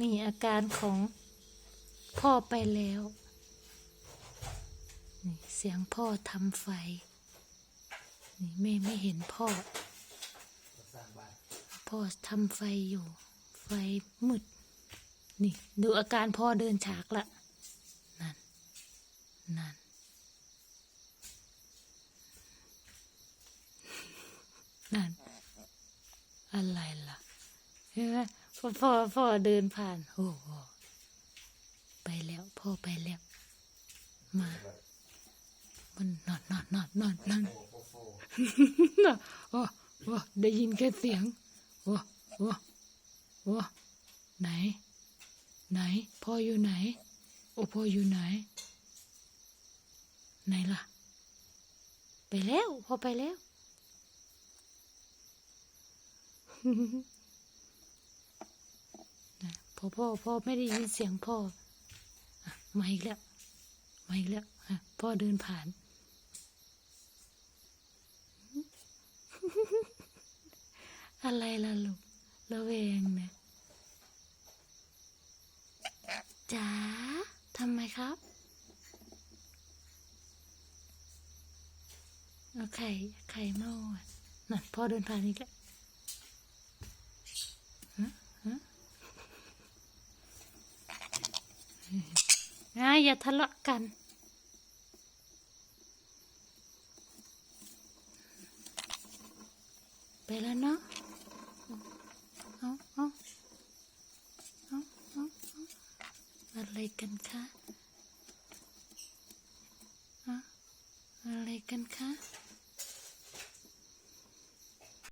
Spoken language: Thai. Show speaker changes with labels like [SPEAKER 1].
[SPEAKER 1] นี่อาการของพ่อไปแล้วนี่เสียงพ่อทำไฟ นี่แม่ไม่เห็นพ่อ พ่อทำไฟอยู่ ไฟมืด นี่ ดูอาการพ่อเดินฉากละ นั่น นั่นนั่นอะไรล่ะเห็นไหม พอพ่อพ่อเดินผ่านโอ้โหไปแล้วพ่อไปแล้ว มา มันนอนนอนนอนนอนนอน
[SPEAKER 2] โอ้โหโฟ
[SPEAKER 1] น่ะโอ้ได้ยินแค่เสียงโอ้โอ้โอ้ไหน ไหน พ่ออยู่ไหน โอ้พ่ออยู่ไหน ไหนล่ะ ไปแล้ว พ่อไปแล้ว พ่อพ่อพ่อไม่ได้ยินเสียงพ่อมาอีกแล้วมาอีกแล้วอะพ่อเดินผ่าน อะไรล่ะลูกระแวงนะจ๋าทำไมครับเอาไข่ไข่เมาอะนั่นพ่อเดินผ่านอีกแล้วฮะฮะ อะอย่าทะเลาะกัน ไปแล้วเนาะเอาเอาเอาเอาเอาอะไรกันคะอะอะไรกันคะ